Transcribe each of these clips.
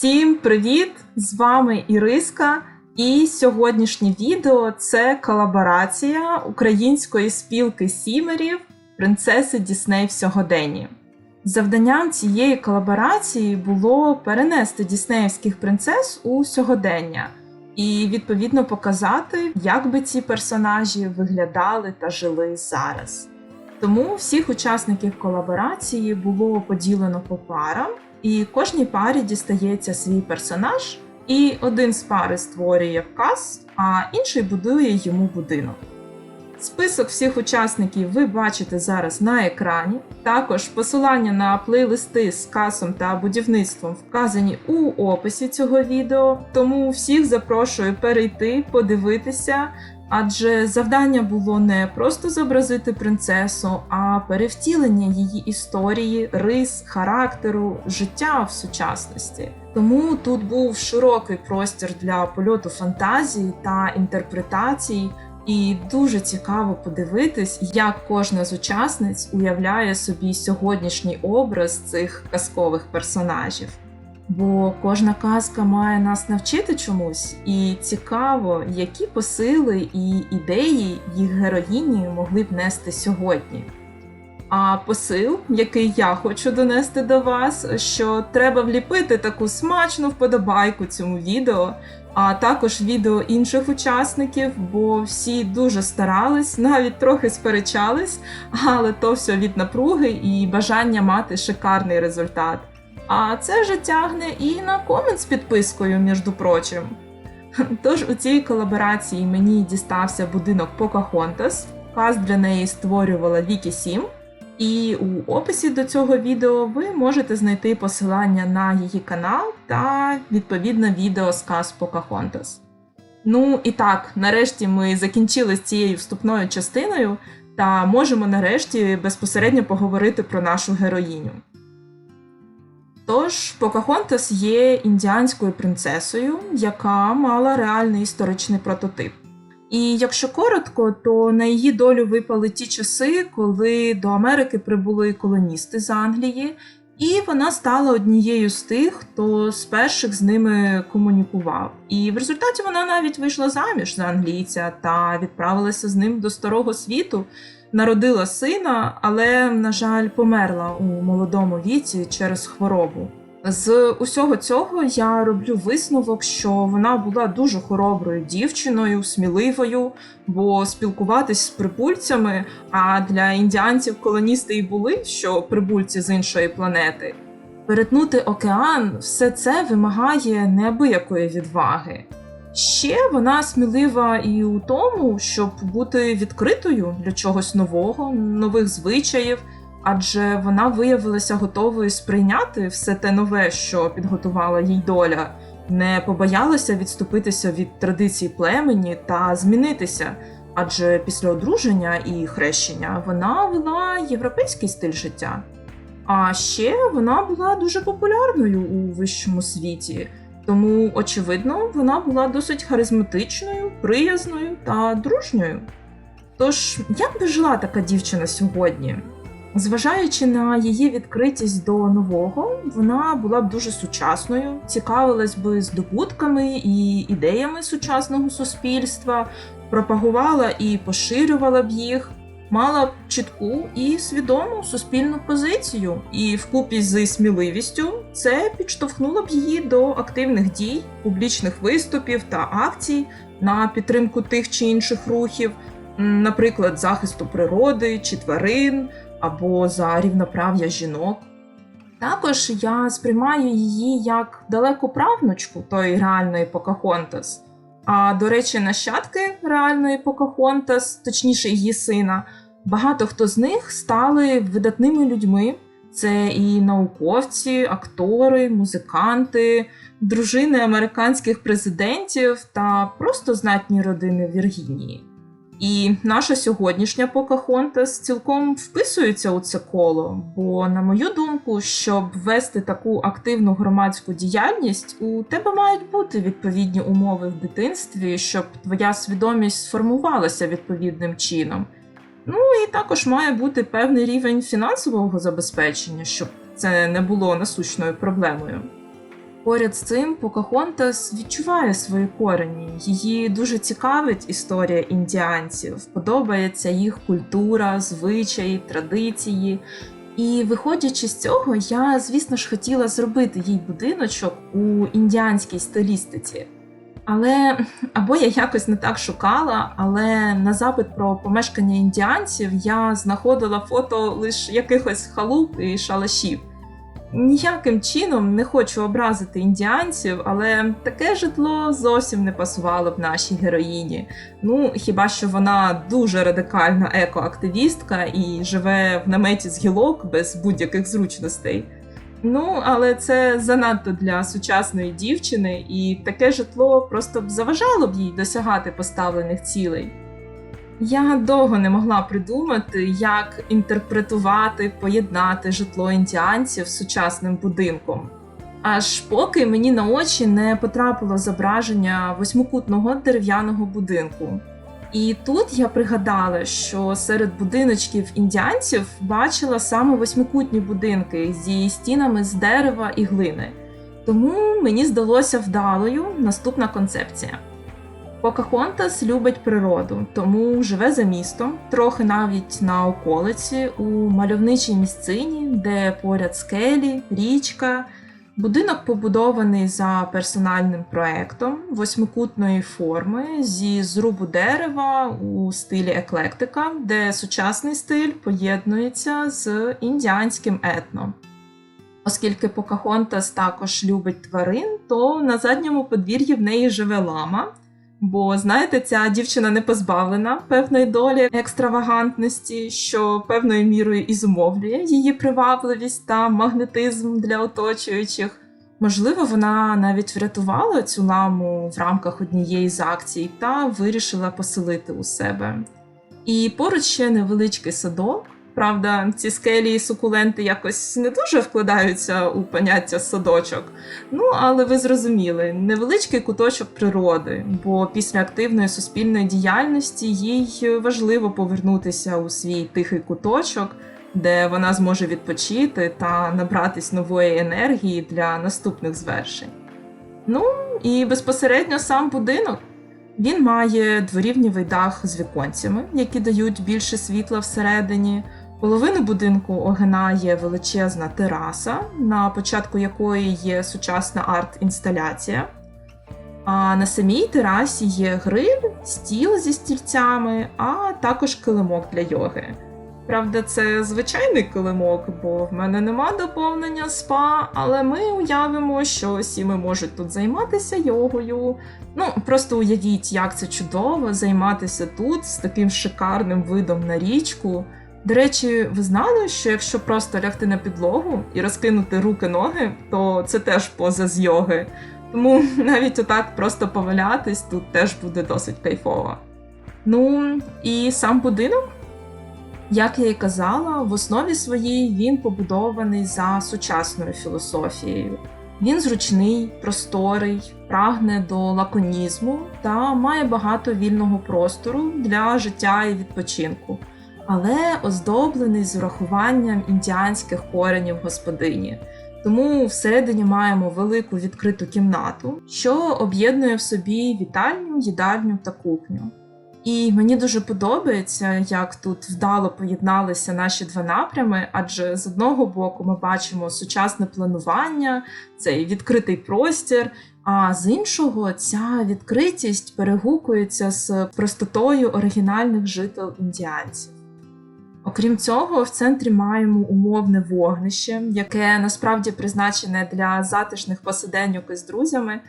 Всім привіт! З вами Іриска. І сьогоднішнє відео це колаборація української спілки сімерів принцеси Дісней в сьогоденні. Завданням цієї колаборації було перенести діснеївських принцес у сьогодення і відповідно показати, як би ці персонажі виглядали та жили зараз. Тому всіх учасників колаборації було поділено по парам, і кожній парі дістається свій персонаж, і один з пари створює вказ, а інший будує йому будинок. Список всіх учасників ви бачите зараз на екрані. Також посилання на плейлисти з касом та будівництвом вказані у описі цього відео, тому всіх запрошую перейти, подивитися, адже завдання було не просто зобразити принцесу, а перевтілення її історії, рис, характеру, життя в сучасності. Тому тут був широкий простір для польоту фантазії та інтерпретацій. І дуже цікаво подивитись, як кожна з учасниць уявляє собі сьогоднішній образ цих казкових персонажів. Бо кожна казка має нас навчити чомусь, і цікаво, які посили і ідеї їх героїні могли б нести сьогодні. А посил, який я хочу донести до вас, що треба вліпити таку смачну вподобайку цьому відео, а також відео інших учасників, бо всі дуже старались, навіть трохи сперечались, але то все від напруги і бажання мати шикарний результат. А це вже тягне і на комент з підпискою, між прочим. Тож у цій колаборації мені дістався будинок Покахонтас. Каз для неї створювала Вікі Сім. І у описі до цього відео ви можете знайти посилання на її канал та відповідне відео сказ Покахонтас. Ну і так, нарешті ми закінчили з цією вступною частиною та можемо нарешті безпосередньо поговорити про нашу героїню. Тож, Покахонтас є індіанською принцесою, яка мала реальний історичний прототип. І якщо коротко, то на її долю випали ті часи, коли до Америки прибули колоністи з Англії, і вона стала однією з тих, хто з перших з ними комунікував. І в результаті вона навіть вийшла заміж за англійця та відправилася з ним до старого світу, народила сина, але, на жаль, померла у молодому віці через хворобу. З усього цього я роблю висновок, що вона була дуже хороброю дівчиною, сміливою, бо спілкуватись з прибульцями, а для індіанців колоністи і були, що прибульці з іншої планети. Перетнути океан все це вимагає неабиякої відваги. Ще вона смілива і у тому, щоб бути відкритою для чогось нового, нових звичаїв адже вона виявилася готовою сприйняти все те нове, що підготувала їй доля, не побоялася відступитися від традицій племені та змінитися. Адже після одруження і хрещення вона вела європейський стиль життя. А ще вона була дуже популярною у вищому світі, тому, очевидно, вона була досить харизматичною, приязною та дружньою. Тож, як би жила така дівчина сьогодні? Зважаючи на її відкритість до нового, вона була б дуже сучасною, цікавилась би здобутками і ідеями сучасного суспільства, пропагувала і поширювала б їх, мала чітку і свідому суспільну позицію, і вкупі з сміливістю це підштовхнуло б її до активних дій, публічних виступів та акцій на підтримку тих чи інших рухів, наприклад, захисту природи чи тварин або за рівноправ'я жінок. Також я сприймаю її як далеку правнучку тої реальної Покахонтас. А до речі, нащадки реальної Покахонтас, точніше її сина, багато хто з них стали видатними людьми. Це і науковці, актори, музиканти, дружини американських президентів та просто знатні родини Віргінії. І наша сьогоднішня Покахонтас цілком вписується у це коло. Бо, на мою думку, щоб вести таку активну громадську діяльність, у тебе мають бути відповідні умови в дитинстві, щоб твоя свідомість сформувалася відповідним чином. Ну і також має бути певний рівень фінансового забезпечення, щоб це не було насущною проблемою. Поряд з цим Покахонтас відчуває свої корені. Її дуже цікавить історія індіанців, подобається їх культура, звичаї, традиції. І виходячи з цього, я, звісно ж, хотіла зробити їй будиночок у індіанській стилістиці. Але або я якось не так шукала, але на запит про помешкання індіанців я знаходила фото лише якихось халуп і шалашів. Ніяким чином не хочу образити індіанців, але таке житло зовсім не пасувало б нашій героїні. Ну, хіба що вона дуже радикальна екоактивістка і живе в наметі з гілок без будь-яких зручностей. Ну, але це занадто для сучасної дівчини, і таке житло просто б заважало б їй досягати поставлених цілей. Я довго не могла придумати, як інтерпретувати, поєднати житло індіанців з сучасним будинком. Аж поки мені на очі не потрапило зображення восьмикутного дерев'яного будинку. І тут я пригадала, що серед будиночків індіанців бачила саме восьмикутні будинки зі стінами з дерева і глини. Тому мені здалося вдалою наступна концепція. Покахонтас любить природу, тому живе за містом, трохи навіть на околиці, у мальовничій місцині, де поряд скелі, річка. Будинок побудований за персональним проектом восьмикутної форми зі зрубу дерева у стилі еклектика, де сучасний стиль поєднується з індіанським етно. Оскільки Покахонтас також любить тварин, то на задньому подвір'ї в неї живе лама. Бо, знаєте, ця дівчина не позбавлена певної долі екстравагантності, що певною мірою і зумовлює її привабливість та магнетизм для оточуючих. Можливо, вона навіть врятувала цю ламу в рамках однієї з акцій та вирішила поселити у себе. І поруч ще невеличкий садок. Правда, ці скелі і сукуленти якось не дуже вкладаються у поняття садочок. Ну, але ви зрозуміли, невеличкий куточок природи, бо після активної суспільної діяльності їй важливо повернутися у свій тихий куточок, де вона зможе відпочити та набратись нової енергії для наступних звершень. Ну і безпосередньо сам будинок. Він має дворівнівий дах з віконцями, які дають більше світла всередині. Половину будинку огинає величезна тераса, на початку якої є сучасна арт-інсталяція. А на самій терасі є гриль, стіл зі стільцями, а також килимок для йоги. Правда, це звичайний килимок, бо в мене нема доповнення спа, але ми уявимо, що всі ми можуть тут займатися йогою. Ну, просто уявіть, як це чудово займатися тут з таким шикарним видом на річку. До речі, ви знали, що якщо просто лягти на підлогу і розкинути руки-ноги, то це теж поза з йоги. Тому навіть отак просто повалятись тут теж буде досить кайфово. Ну і сам будинок, як я і казала, в основі своїй він побудований за сучасною філософією. Він зручний, просторий, прагне до лаконізму та має багато вільного простору для життя і відпочинку але оздоблений з урахуванням індіанських коренів господині. Тому всередині маємо велику відкриту кімнату, що об'єднує в собі вітальню, їдальню та кухню. І мені дуже подобається, як тут вдало поєдналися наші два напрями, адже з одного боку ми бачимо сучасне планування, цей відкритий простір, а з іншого ця відкритість перегукується з простотою оригінальних жител індіанців. Окрім цього, в центрі маємо умовне вогнище, яке насправді призначене для затишних посиденьок із друзями.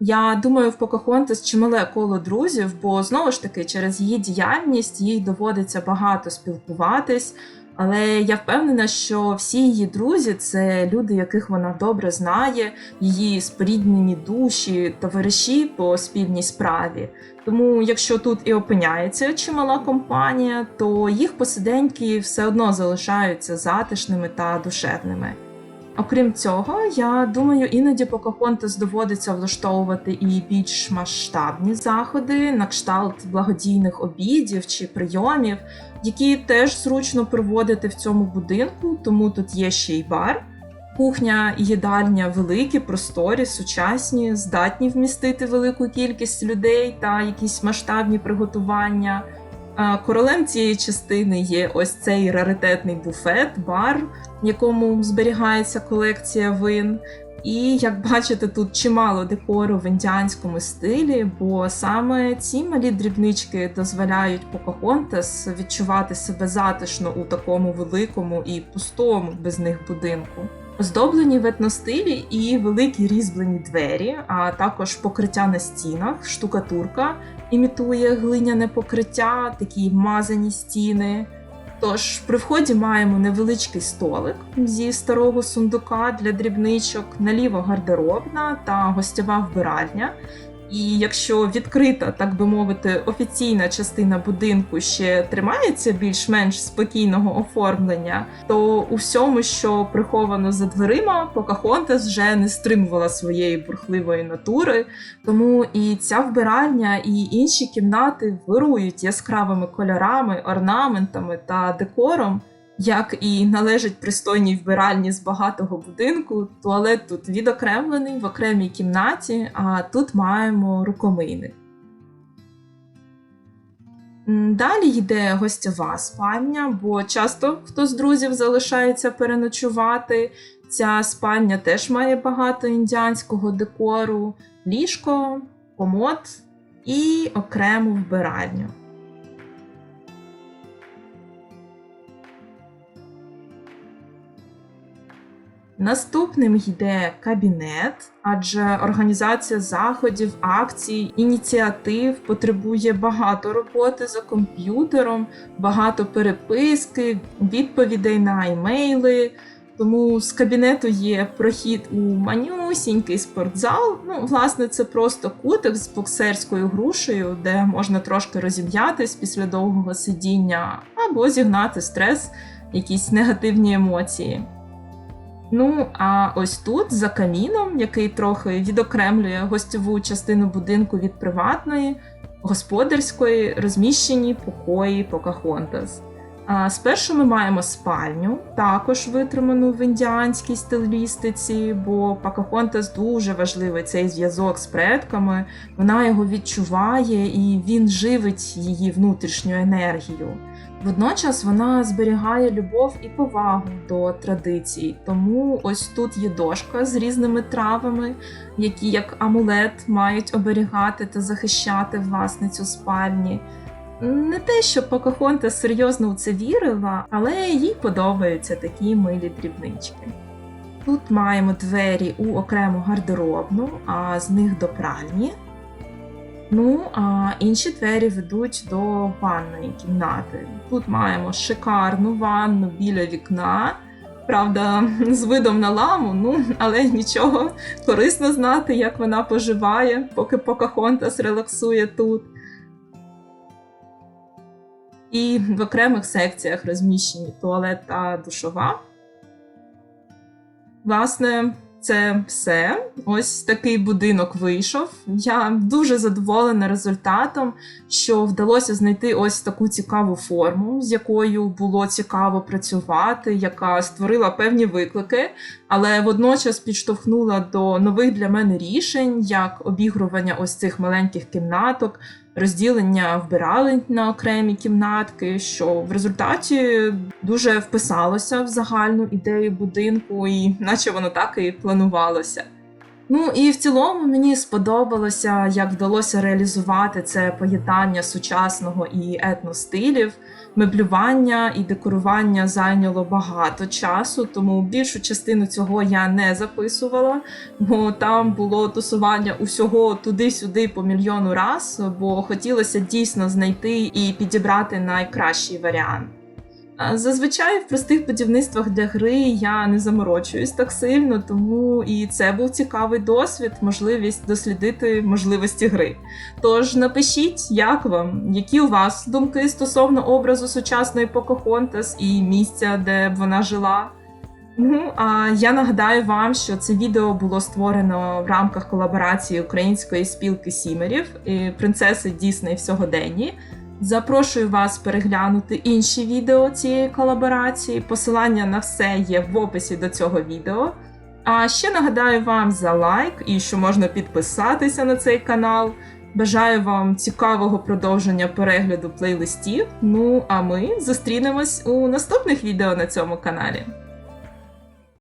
Я думаю, в Покахонтас чимале коло друзів, бо знову ж таки через її діяльність їй доводиться багато спілкуватись. Але я впевнена, що всі її друзі це люди, яких вона добре знає, її споріднені душі, товариші по спільній справі. Тому, якщо тут і опиняється чимала компанія, то їх посиденьки все одно залишаються затишними та душевними. Окрім цього, я думаю, іноді Покахонтас доводиться влаштовувати і більш масштабні заходи на кшталт благодійних обідів чи прийомів, які теж зручно проводити в цьому будинку, тому тут є ще й бар. Кухня і їдальня великі, просторі, сучасні, здатні вмістити велику кількість людей та якісь масштабні приготування. Королем цієї частини є ось цей раритетний буфет, бар, в якому зберігається колекція вин. І як бачите, тут чимало декору в індіанському стилі, бо саме ці малі дрібнички дозволяють Покахонтас відчувати себе затишно у такому великому і пустому без них будинку. Оздоблені в етностилі і великі різьблені двері, а також покриття на стінах, штукатурка імітує глиняне покриття, такі мазані стіни. Тож при вході маємо невеличкий столик зі старого сундука для дрібничок, наліво гардеробна та гостьова вбиральня. І якщо відкрита, так би мовити, офіційна частина будинку ще тримається більш-менш спокійного оформлення, то у всьому, що приховано за дверима, Покахонтас вже не стримувала своєї бурхливої натури, тому і ця вбиральня, і інші кімнати вирують яскравими кольорами, орнаментами та декором. Як і належить пристойній вбиральні з багатого будинку, туалет тут відокремлений в окремій кімнаті, а тут маємо рукомийник. Далі йде гостьова спальня, бо часто хто з друзів залишається переночувати. Ця спальня теж має багато індіанського декору, ліжко, комод і окрему вбиральню. Наступним йде кабінет, адже організація заходів, акцій, ініціатив потребує багато роботи за комп'ютером, багато переписки, відповідей на імейли. Тому з кабінету є прохід у манюсінький спортзал. Ну, власне, це просто кутик з боксерською грушею, де можна трошки розім'ятись після довгого сидіння, або зігнати стрес, якісь негативні емоції. Ну, а ось тут, за каміном, який трохи відокремлює гостьову частину будинку від приватної, господарської, розміщені покої Покахонтас. А спершу ми маємо спальню, також витриману в індіанській стилістиці, бо Покахонтас дуже важливий цей зв'язок з предками. Вона його відчуває і він живить її внутрішню енергію. Водночас вона зберігає любов і повагу до традицій, тому ось тут є дошка з різними травами, які як амулет мають оберігати та захищати власницю спальні. Не те, що Покахонта серйозно в це вірила, але їй подобаються такі милі дрібнички. Тут маємо двері у окрему гардеробну, а з них до пральні. Ну, а інші двері ведуть до ванної кімнати. Тут маємо шикарну ванну біля вікна. Правда, з видом на ламу, ну, але нічого, корисно знати, як вона поживає, поки Покахонтас релаксує тут. І в окремих секціях розміщені туалет та душова. Власне, це все. Ось такий будинок вийшов. Я дуже задоволена результатом, що вдалося знайти ось таку цікаву форму, з якою було цікаво працювати, яка створила певні виклики, але водночас підштовхнула до нових для мене рішень, як обігрування ось цих маленьких кімнаток, розділення вбиралень на окремі кімнатки, що в результаті дуже вписалося в загальну ідею будинку, і наче воно так і планувалося. Ну і в цілому мені сподобалося, як вдалося реалізувати це поєднання сучасного і етностилів. Меблювання і декорування зайняло багато часу, тому більшу частину цього я не записувала, бо там було тусування усього туди-сюди по мільйону раз, бо хотілося дійсно знайти і підібрати найкращий варіант. Зазвичай в простих будівництвах для гри я не заморочуюсь так сильно, тому і це був цікавий досвід, можливість дослідити можливості гри. Тож напишіть, як вам, які у вас думки стосовно образу сучасної Покахонтас і місця, де б вона жила. Ну, а я нагадаю вам, що це відео було створено в рамках колаборації української спілки сімерів принцеси Дісней в сьогоденні. Запрошую вас переглянути інші відео цієї колаборації. Посилання на все є в описі до цього відео. А ще нагадаю вам за лайк і що можна підписатися на цей канал. Бажаю вам цікавого продовження перегляду плейлистів. Ну а ми зустрінемось у наступних відео на цьому каналі.